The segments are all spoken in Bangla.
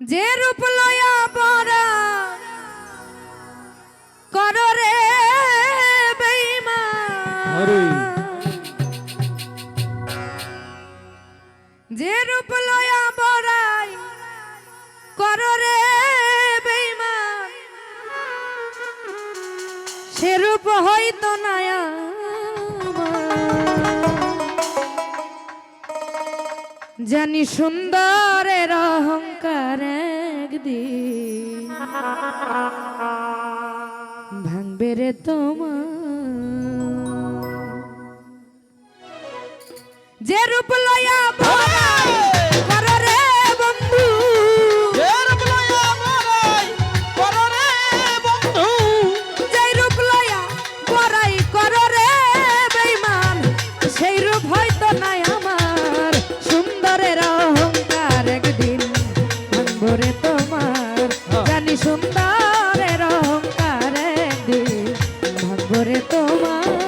যে রূপ লয়া বরা কর রে আরে। যে রূপ লয়া বরাই কর রে বেঈমান। সে রূপ হয়তো নায়া। জানি সুন্দরের অহংকার একদিন ভাঙবে রে তোমার। যে রূপ লয়া ভাঙবো তোমার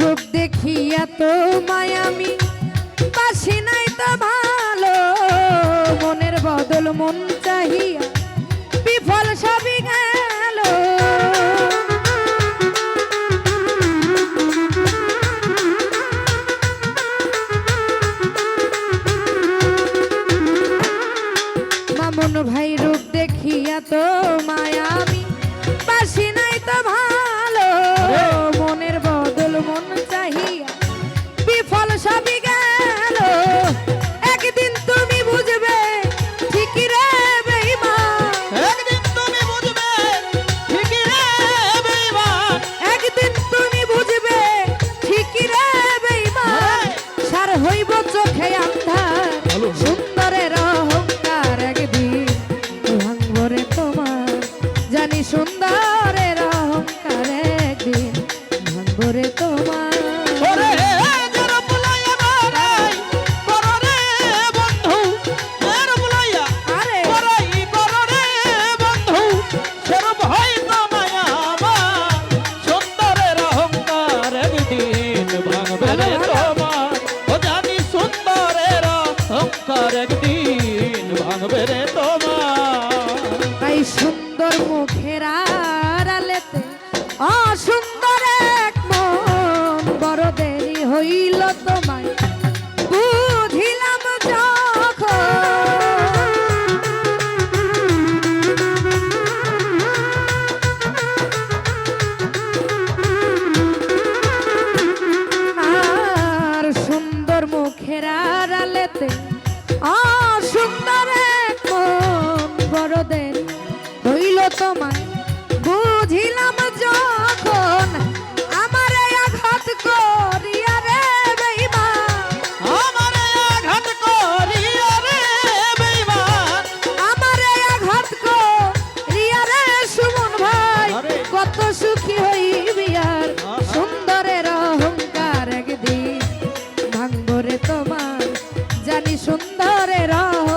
রূপ দেখিয়া তো মায়ামি বাসি নাই তো ভালো। মনের বদল মন চাহিয়া বিফল সবই গেল। মামুন ভাই রূপ দেখিয়া তো মায়ামি বাসি নাই তো ভালো। জানি সুন্দরের মুখের আড়ালেতে অসুন্দর এক মন। বড় দেরি হইল তোমায়। বুঝিলাম যখন। আর সুন্দর মুখের আড়ালেতে তোমায় বুঝিলাম যখন আমার আমার আঘাত করিয়া রে আমার আঘাত করিয়া রে সুমন ভাই কত সুখী হইবি আর সুন্দরের অহংকার একদিন ভাঙ্গরে তোমার। জানি সুন্দরের অহংকার